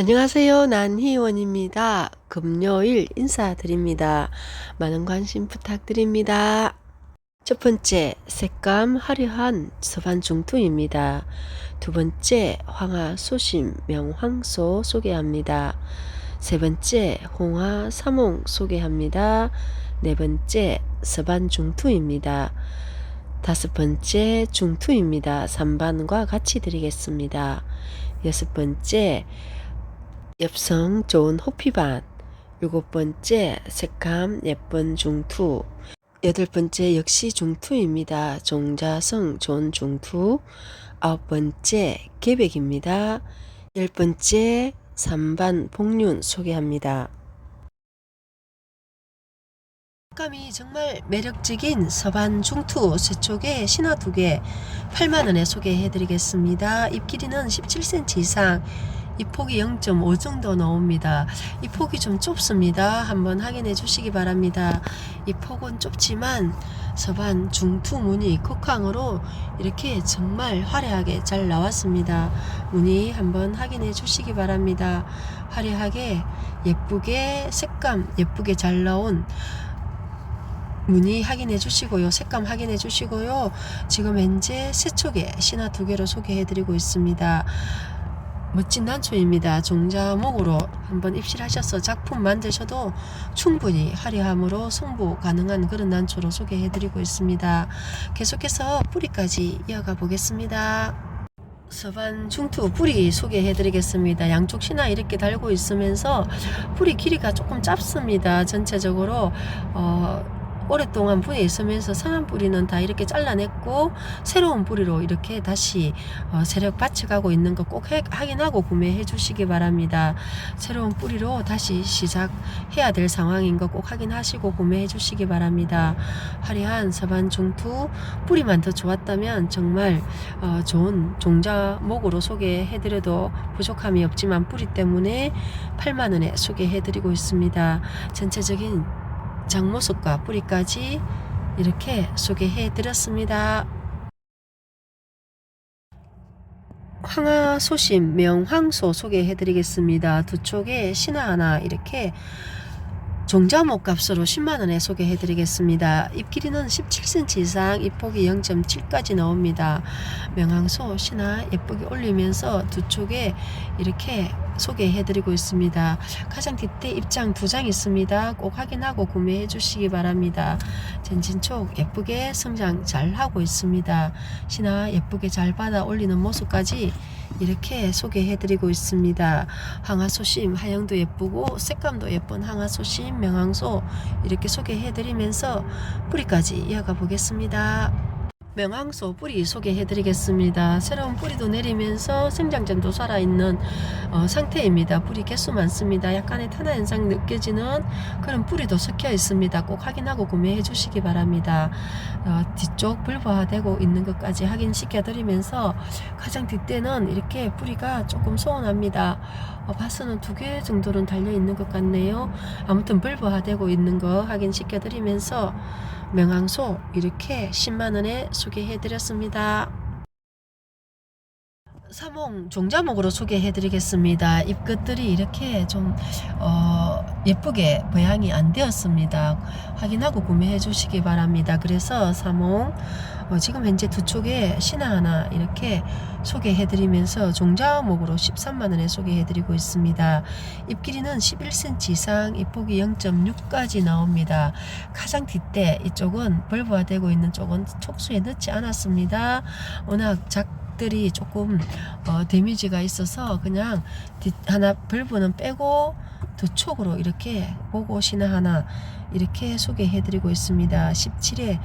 안녕하세요. 난희원입니다. 금요일 인사드립니다. 많은 관심 부탁드립니다. 첫 번째, 색감 화려한 서반 중투입니다. 두 번째, 황화 소심 명황소 소개합니다. 세 번째, 홍화 삼홍 소개합니다. 네 번째, 서반 중투입니다. 다섯 번째, 중투입니다. 3반과 같이 드리겠습니다. 여섯 번째, 엽성 좋은 호피밭 일곱 번째 색감 예쁜 중투 여덟 번째 역시 중투입니다. 종자성 좋은 중투 아홉 번째 계백입니다. 열 번째 삼반 복륜 소개합니다. 색감이 정말 매력적인 서반 중투 세촉에 신화 두개 8만원에 소개해드리겠습니다. 잎 길이는 17cm 이상 이 폭이 0.5 정도 나옵니다. 이 폭이 좀 좁습니다. 한번 확인해 주시기 바랍니다. 이 폭은 좁지만 서반 중투 무늬 콕항으로 이렇게 정말 화려하게 잘 나왔습니다. 무늬 한번 확인해 주시기 바랍니다. 화려하게 예쁘게 색감 예쁘게 잘 나온 무늬 확인해 주시고요. 색감 확인해 주시고요. 지금 현재 세촉에 신화 두 개로 소개해 드리고 있습니다. 멋진 난초입니다. 종자목으로 한번 입실하셔서 작품 만드셔도 충분히 화려함으로 승부 가능한 그런 난초로 소개해드리고 있습니다. 계속해서 뿌리까지 이어가 보겠습니다. 서반 중투 뿌리 소개해드리겠습니다. 양쪽 신화 이렇게 달고 있으면서 뿌리 길이가 조금 짧습니다. 전체적으로 어, 오랫동안 뿌리에 있으면서 상한 뿌리는 다 이렇게 잘라냈고 새로운 뿌리로 이렇게 다시 어, 세력 받쳐가고 있는 거 꼭 확인하고 구매해 주시기 바랍니다. 새로운 뿌리로 다시 시작해야 될 상황인 거 꼭 확인하시고 구매해 주시기 바랍니다. 화려한 서반 중투 뿌리만 더 좋았다면 정말 어, 좋은 종자목으로 소개해드려도 부족함이 없지만 뿌리 때문에 8만원에 소개해드리고 있습니다. 전체적인 장모습과 뿌리까지 이렇게 소개해 드렸습니다. 황화 소심 명황소 소개해 드리겠습니다. 두 쪽에 신화 하나 이렇게 종자목 값으로 10만원에 소개해 드리겠습니다. 잎 길이는 17cm 이상 잎 폭이 0.7까지 나옵니다. 명황소 신화 예쁘게 올리면서 두 쪽에 이렇게 소개해 드리고 있습니다. 가장 뒷대 입장 두 장 있습니다. 꼭 확인하고 구매해 주시기 바랍니다. 전진촉 예쁘게 성장 잘 하고 있습니다. 신화 예쁘게 잘 받아 올리는 모습까지 이렇게 소개해 드리고 있습니다. 항아소심 하영도 예쁘고 색감도 예쁜 항아소심 명항소 이렇게 소개해 드리면서 뿌리까지 이어가 보겠습니다. 명황소 뿌리 소개해 드리겠습니다. 새로운 뿌리도 내리면서 생장전도 살아있는 어, 상태입니다. 뿌리 개수 많습니다. 약간의 탄화 현상 느껴지는 그런 뿌리도 섞여 있습니다. 꼭 확인하고 구매해 주시기 바랍니다. 어, 뒤쪽 불화되고 있는 것까지 확인시켜 드리면서 가장 뒷대는 이렇게 뿌리가 조금 소원합니다. 어, 바스는 두 개 정도는 달려 있는 것 같네요. 아무튼 불화되고 있는 거 확인시켜 드리면서 명항소 이렇게 10만원에 소개해드렸습니다. 사몽 종자목으로 소개해 드리겠습니다. 잎끝들이 이렇게 좀 어, 예쁘게 모양이 안 되었습니다. 확인하고 구매해 주시기 바랍니다. 그래서 사몽 어, 지금 현재 두 쪽에 신화 하나 이렇게 소개해 드리면서 종자목으로 13만원에 소개해 드리고 있습니다. 잎 길이는 11cm 이상 잎폭이 0.6까지 나옵니다. 가장 뒷대 이쪽은 벌브화되고 있는 쪽은 촉수에 넣지 않았습니다. 워낙 작 들이 조금 어, 데미지가 있어서 그냥 뒷 하나 벌브는 빼고 두 촉으로 이렇게 보고 신화 하나 이렇게 소개해 드리고 있습니다. 17에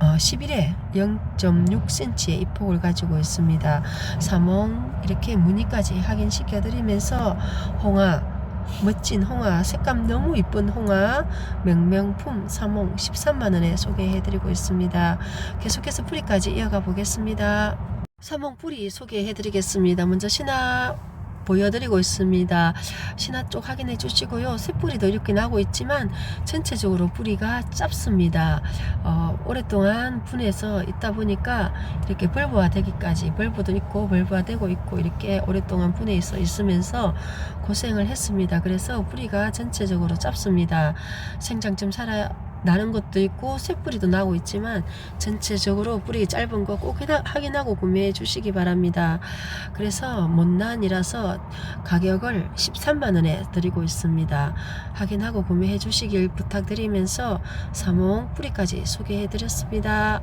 어, 11에 0.6cm의 입폭을 가지고 있습니다. 사몽 이렇게 무늬까지 확인시켜 드리면서 홍화 멋진 홍화 색감 너무 이쁜 홍화 명명품 사몽 13만원에 소개해드리고 있습니다. 계속해서 뿌리까지 이어가 보겠습니다. 사몽 뿌리 소개해드리겠습니다. 먼저 신화 보여드리고 있습니다. 신화 쪽 확인해 주시고요. 새뿌리도 이렇게 나고 있지만 전체적으로 뿌리가 짧습니다. 어, 오랫동안 분해서 있다 보니까 이렇게 벌브화 되기까지 벌브도 있고 벌브화 되고 있고 이렇게 오랫동안 분해 있어 있으면서 고생을 했습니다. 그래서 뿌리가 전체적으로 짧습니다. 생장점 살아 나는 것도 있고 쇠뿌리도 나고 있지만 전체적으로 뿌리 짧은 거 꼭 확인하고 구매해 주시기 바랍니다. 그래서 못난이라서 가격을 13만 원에 드리고 있습니다. 확인하고 구매해 주시길 부탁드리면서 사몽 뿌리까지 소개해 드렸습니다.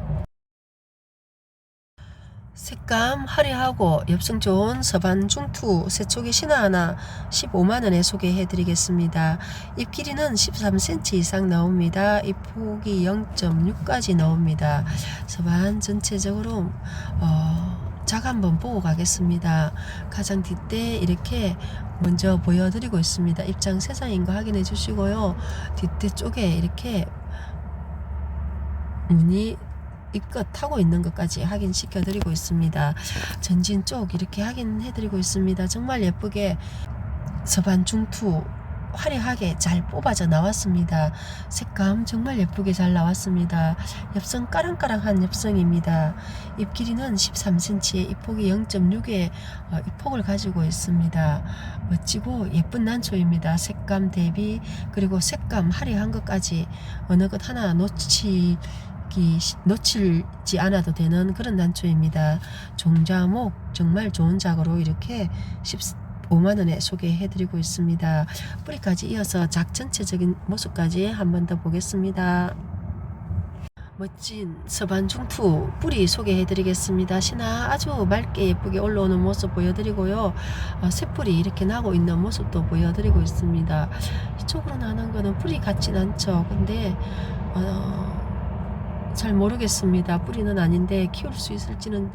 색감 화려하고 엽성 좋은 서반 중투 세촉의 신화 하나 15만원에 소개해 드리겠습니다. 잎 길이는 13cm 이상 나옵니다. 잎 폭이 0.6까지 나옵니다. 서반 전체적으로 어, 작 한번 보고 가겠습니다. 가장 뒷대 이렇게 먼저 보여드리고 있습니다. 입장 세상인 거 확인해 주시고요. 뒷대 쪽에 이렇게 문이 이껏 타고 있는 것까지 확인 시켜 드리고 있습니다. 전진 쪽 이렇게 확인해 드리고 있습니다. 정말 예쁘게 서반 중투 화려하게 잘 뽑아져 나왔습니다. 색감 정말 예쁘게 잘 나왔습니다. 엽성 까랑까랑한 엽성입니다. 잎 길이는 13cm에 잎 폭이 0.6의 어, 잎 폭을 가지고 있습니다. 멋지고 예쁜 난초입니다. 색감 대비 그리고 색감 화려한 것까지 어느 것 하나 놓치 기 놓치지 않아도 되는 그런 난초입니다. 종자목 정말 좋은 작으로 이렇게 15만 원에 소개해 드리고 있습니다. 뿌리까지 이어서 작 전체적인 모습까지 한 번 더 보겠습니다. 멋진 서반 중투 뿌리 소개해 드리겠습니다. 신화 아주 맑게 예쁘게 올라오는 모습 보여드리고요. 어, 새뿌리 이렇게 나고 있는 모습도 보여드리고 있습니다. 이쪽으로 나는 거는 뿌리 같진 않죠. 근데 어, 잘 모르겠습니다. 뿌리는 아닌데 키울 수 있을지는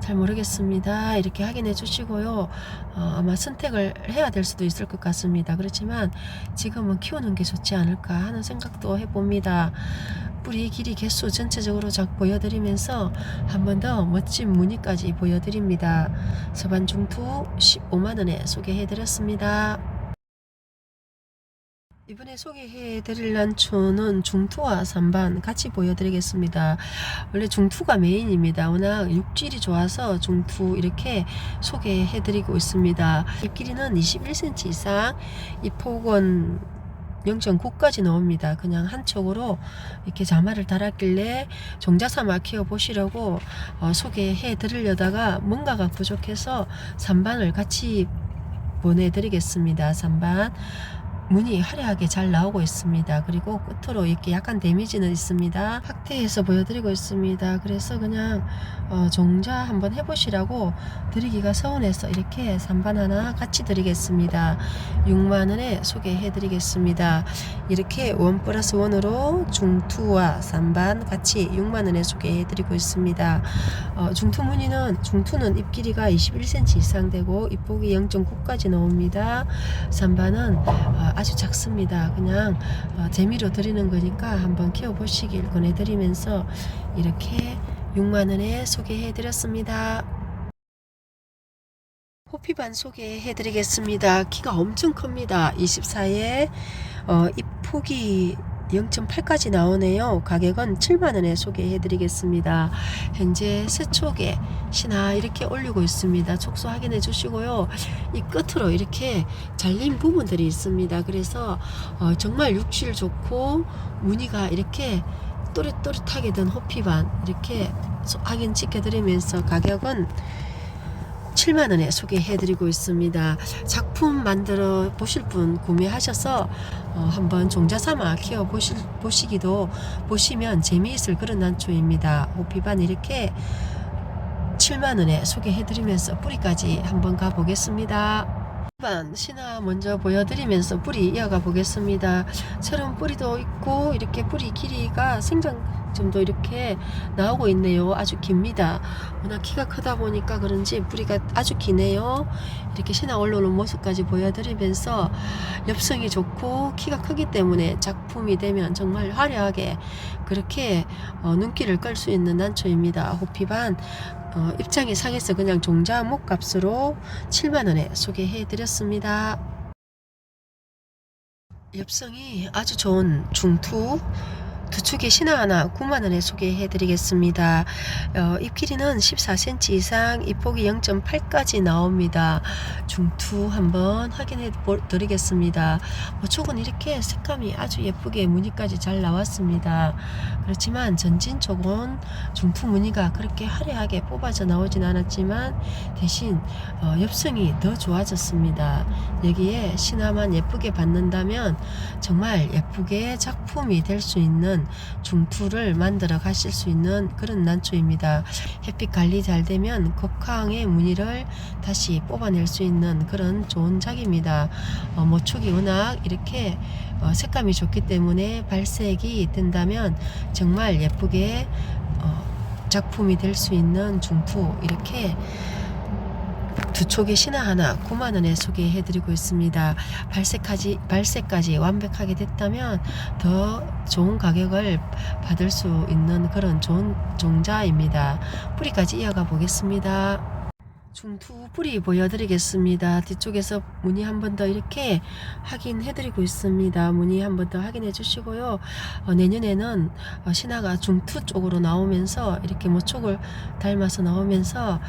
잘 모르겠습니다. 이렇게 확인해 주시고요. 어, 아마 선택을 해야 될 수도 있을 것 같습니다. 그렇지만 지금은 키우는 게 좋지 않을까 하는 생각도 해봅니다. 뿌리 길이 개수 전체적으로 작 보여드리면서 한 번 더 멋진 무늬까지 보여드립니다. 서반 중투 15만원에 소개해드렸습니다. 이번에 소개해 드릴 난초는 중투와 산반 같이 보여드리겠습니다. 원래 중투가 메인입니다. 워낙 육질이 좋아서 중투 이렇게 소개해 드리고 있습니다. 잎 길이는 21cm 이상, 잎 폭은 0.9까지 나옵니다. 그냥 한쪽으로 이렇게 자마를 달았길래 종자삼아 키워 보시려고 어, 소개해 드리려다가 뭔가가 부족해서 산반을 같이 보내드리겠습니다. 산반 문이 화려하게 잘 나오고 있습니다. 그리고 끝으로 이렇게 약간 데미지는 있습니다. 확대해서 보여드리고 있습니다. 그래서 그냥 어, 종자 한번 해보시라고 드리기가 서운해서 이렇게 3반 하나 같이 드리겠습니다. 6만원에 소개해드리겠습니다. 이렇게 원 플러스 원으로 중투와 3반 같이 6만원에 소개해드리고 있습니다. 어, 중투 무늬는 중투는 잎 길이가 21cm 이상 되고 잎폭이 0.9까지 나옵니다. 3반은 어, 아주 작습니다. 그냥 어, 재미로 드리는 거니까 한번 키워보시길 권해드리면서 이렇게 6만원에 소개해드렸습니다. 호피반 소개해드리겠습니다. 키가 엄청 큽니다. 24에 어, 잎 폭이 0.8까지 나오네요. 가격은 7만원에 소개해드리겠습니다. 현재 세촉에 신화 이렇게 올리고 있습니다. 촉수 확인해 주시고요. 이 끝으로 이렇게 잘린 부분들이 있습니다. 그래서 어, 정말 육질 좋고 무늬가 이렇게 또렷또렷하게 된 호피반 이렇게 확인 지켜드리면서 가격은 7만원에 소개해드리고 있습니다. 작품 만들어 보실 분 구매하셔서 어, 한번 종자 삼아 키워 보실, 보시기도 보시면 재미있을 그런 난초입니다. 호피반 이렇게 7만원에 소개해드리면서 뿌리까지 한번 가보겠습니다. 반 신화 먼저 보여드리면서 뿌리 이어가 보겠습니다. 새로운 뿌리도 있고 이렇게 뿌리 길이가 생장 점도 이렇게 나오고 있네요. 아주 깁니다. 워낙 키가 크다 보니까 그런지 뿌리가 아주 기네요. 이렇게 신화 올라오는 모습까지 보여드리면서 엽성이 좋고 키가 크기 때문에 작품이 되면 정말 화려하게 그렇게 어, 눈길을 끌 수 있는 난초입니다. 호피반 어, 입장이 상해서 그냥 종자 목값으로 7만원에 소개해 드렸습니다. 엽성이 아주 좋은 중투 두 축의 신화 하나 9만원에 소개해 드리겠습니다. 어, 잎 길이는 14cm 이상, 잎 폭이 0.8까지 나옵니다. 중투 한번 확인해 보- 드리겠습니다. 뭐 쪽은 이렇게 색감이 아주 예쁘게 무늬까지 잘 나왔습니다. 그렇지만 전진 쪽은 중투 무늬가 그렇게 화려하게 뽑아져 나오진 않았지만 대신 어, 엽성이 더 좋아졌습니다. 여기에 신화만 예쁘게 받는다면 정말 예쁘게 작품이 될 수 있는 중투를 만들어 가실 수 있는 그런 난초입니다. 햇빛 관리 잘 되면 겁캉의 무늬를 다시 뽑아낼 수 있는 그런 좋은 작입니다. 어, 모촉이 워낙 이렇게 어, 색감이 좋기 때문에 발색이 된다면 정말 예쁘게 어, 작품이 될 수 있는 중투 이렇게 두 촉의 신화 하나 9만 원에 소개해 드리고 있습니다. 발색까지 발색까지 완벽하게 됐다면 더 좋은 가격을 받을 수 있는 그런 좋은 종자입니다. 뿌리까지 이어가 보겠습니다. 중투 뿌리 보여드리겠습니다. 뒤쪽에서 무늬 한 번 더 이렇게 확인해드리고 있습니다. 무늬 한 번 더 확인해 주시고요. 어, 내년에는 어, 신화가 중투 쪽으로 나오면서 이렇게 모촉을 닮아서 나오면서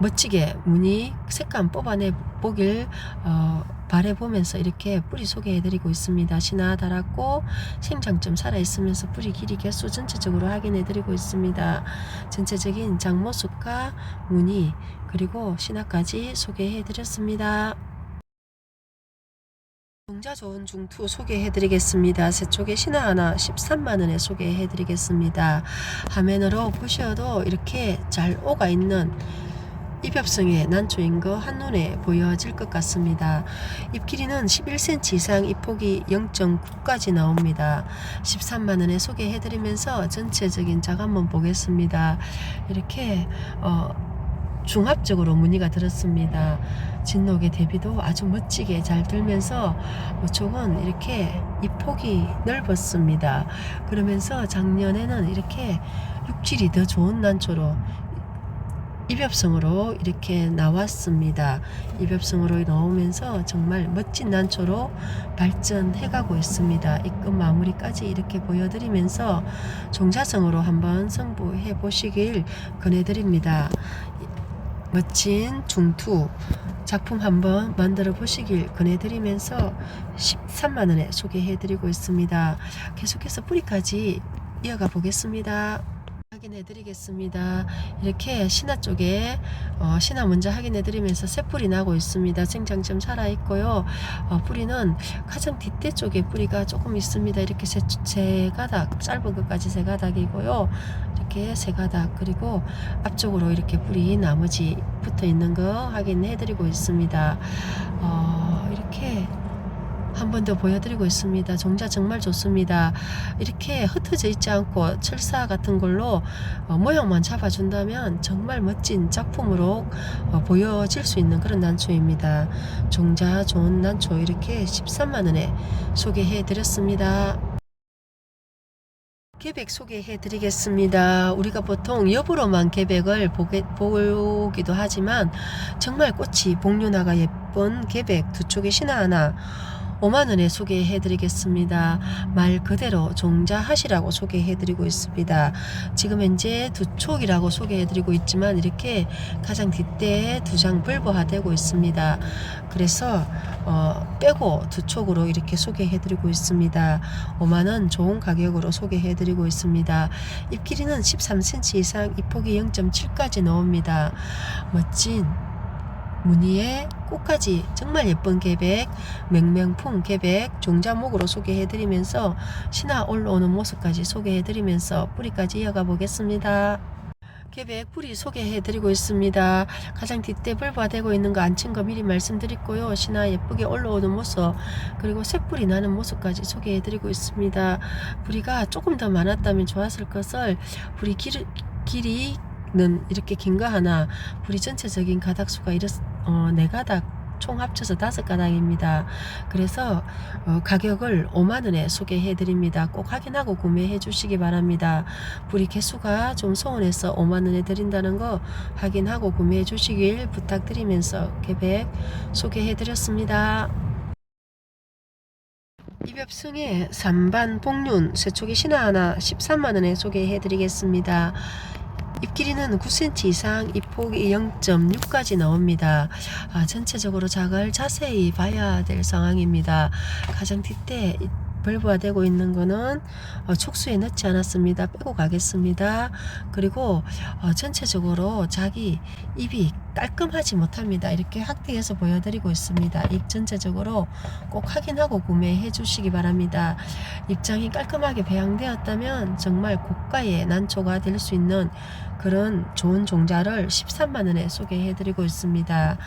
멋지게 무늬 색감 뽑아내 보길 어, 바래보면서 이렇게 뿌리 소개해드리고 있습니다. 신화 달았고 생장점 살아있으면서 뿌리 길이 개수 전체적으로 확인해드리고 있습니다. 전체적인 장모습과 무늬 그리고 신화까지 소개해드렸습니다. 종자 좋은 중투 소개해드리겠습니다. 세쪽의 신화 하나 13만원에 소개해드리겠습니다. 화면으로 보셔도 이렇게 잘 오가 있는 입엽성의 난초인 거 한눈에 보여질 것 같습니다. 잎 길이는 11cm 이상, 잎 폭이 0.9까지 나옵니다. 13만원에 소개해드리면서 전체적인 작 한번 보겠습니다. 이렇게 어, 중합적으로 무늬가 들었습니다. 진녹의 대비도 아주 멋지게 잘 들면서 모촉은 이렇게 잎 폭이 넓었습니다. 그러면서 작년에는 이렇게 육질이 더 좋은 난초로 입엽성으로 이렇게 나왔습니다. 입엽성으로 나오면서 정말 멋진 난초로 발전해 가고 있습니다. 입금 마무리까지 이렇게 보여드리면서 종자성으로 한번 승부해 보시길 권해드립니다. 멋진 중투 작품 한번 만들어 보시길 권해드리면서 13만원에 소개해드리고 있습니다. 계속해서 뿌리까지 이어가 보겠습니다. 확인해 드리겠습니다. 이렇게 신화 쪽에 어, 신화 먼저 확인해 드리면서 새뿌리 나고 있습니다. 생장점 살아 있고요. 어, 뿌리는 가장 뒷대 쪽에 뿌리가 조금 있습니다. 이렇게 세, 세 가닥 짧은 것까지 세 가닥이고요. 이렇게 세 가닥 그리고 앞쪽으로 이렇게 뿌리 나머지 붙어 있는 거 확인해 드리고 있습니다. 어, 이렇게 한 번 더 보여드리고 있습니다. 종자 정말 좋습니다. 이렇게 흩어져 있지 않고 철사 같은 걸로 어, 모양만 잡아준다면 정말 멋진 작품으로 어, 보여질 수 있는 그런 난초입니다. 종자 좋은 난초 이렇게 13만원에 소개해 드렸습니다. 계백 소개해 드리겠습니다. 우리가 보통 엽으로만 계백을 보기도 하지만 정말 꽃이 복륜화가 예쁜 계백 두 쪽의 신화 하나 5만원에 소개해 드리겠습니다. 말 그대로 종자하시라고 소개해 드리고 있습니다. 지금 현재 두 촉이라고 소개해 드리고 있지만 이렇게 가장 뒷대에 두 장 불보화되고 있습니다. 그래서 어, 빼고 두 촉으로 이렇게 소개해 드리고 있습니다. 5만원 좋은 가격으로 소개해 드리고 있습니다. 잎 길이는 13cm 이상, 잎 폭이 0.7까지 나옵니다. 멋진 무늬에 꽃까지 정말 예쁜 계백, 맹명풍 계백 종자목으로 소개해드리면서 신화 올라오는 모습까지 소개해드리면서 뿌리까지 이어가 보겠습니다. 계백 뿌리 소개해드리고 있습니다. 가장 뒷대 불바되고 있는 거 안 친 거 미리 말씀드렸고요. 신화 예쁘게 올라오는 모습 그리고 새뿌리 나는 모습까지 소개해드리고 있습니다. 뿌리가 조금 더 많았다면 좋았을 것을 뿌리 길, 길이 는 이렇게 긴 거 하나 뿌리 전체적인 가닥수가 이렇 어, 네 가닥 총 합쳐서 다섯 가닥입니다. 그래서 어, 가격을 5만 원에 소개해 드립니다. 꼭 확인하고 구매해 주시기 바랍니다. 뿌리 개수가 좀 소원해서 5만 원에 드린다는 거 확인하고 구매해 주시길 부탁드리면서 계획 소개해 드렸습니다. 입엽승의 삼반 복륜 세초기 신화 하나 13만 원에 소개해 드리겠습니다. 잎 길이는 9cm 이상, 잎 폭이 0.6까지 나옵니다. 아, 전체적으로 작을 자세히 봐야 될 상황입니다. 가장 뒷대 벌부화되고 있는 거는 어, 촉수에 넣지 않았습니다. 빼고 가겠습니다. 그리고 어, 전체적으로 자기 잎이 깔끔하지 못합니다. 이렇게 확대해서 보여드리고 있습니다. 잎 전체적으로 꼭 확인하고 구매해 주시기 바랍니다. 입장이 깔끔하게 배양되었다면 정말 고가의 난초가 될 수 있는 그런 좋은 종자를 13만 원에 소개해 드리고 있습니다.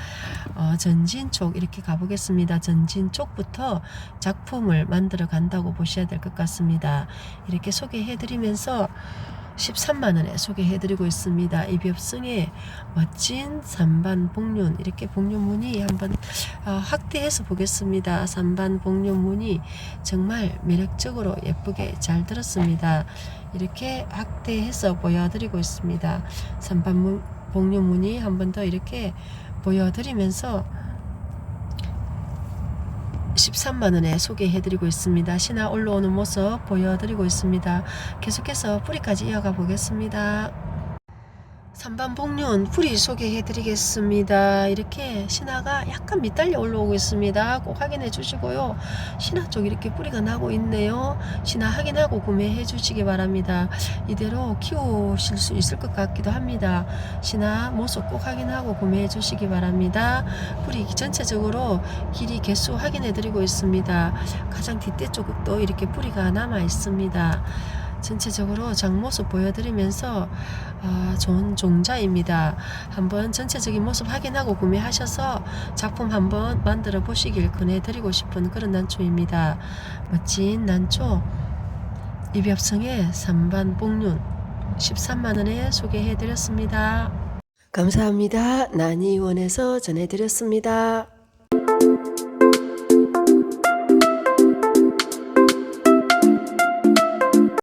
어, 전진 쪽 이렇게 가보겠습니다. 전진 쪽부터 작품을 만들어 간다고 보셔야 될 것 같습니다. 이렇게 소개해 드리면서 13만 원에 소개해 드리고 있습니다. 이비업승의 멋진 삼반 복륜 이렇게 복륜 무늬 한번 어, 확대해서 보겠습니다. 삼반 복륜 무늬 정말 매력적으로 예쁘게 잘 들었습니다. 이렇게 확대해서 보여드리고 있습니다. 삼반 무- 복륜 무늬 한 번 더 이렇게 보여드리면서 13만 원에 소개해드리고 있습니다. 신화 올라오는 모습 보여드리고 있습니다. 계속해서 뿌리까지 이어가 보겠습니다. 3반 복륜 뿌리 소개해 드리겠습니다. 이렇게 신화가 약간 밑달려 올라오고 있습니다. 꼭 확인해 주시고요. 신화 쪽 이렇게 뿌리가 나고 있네요. 신화 확인하고 구매해 주시기 바랍니다. 이대로 키우실 수 있을 것 같기도 합니다. 신화 모습 꼭 확인하고 구매해 주시기 바랍니다. 뿌리 전체적으로 길이 개수 확인해 드리고 있습니다. 가장 뒷대 쪽도 이렇게 뿌리가 남아 있습니다. 전체적으로 장모습 보여드리면서 아, 좋은 종자입니다. 한번 전체적인 모습 확인하고 구매하셔서 작품 한번 만들어 보시길 권해드리고 싶은 그런 난초입니다. 멋진 난초 이벽성의 삼반 복륜 13만원에 소개해드렸습니다. 감사합니다. 난이원에서 전해드렸습니다.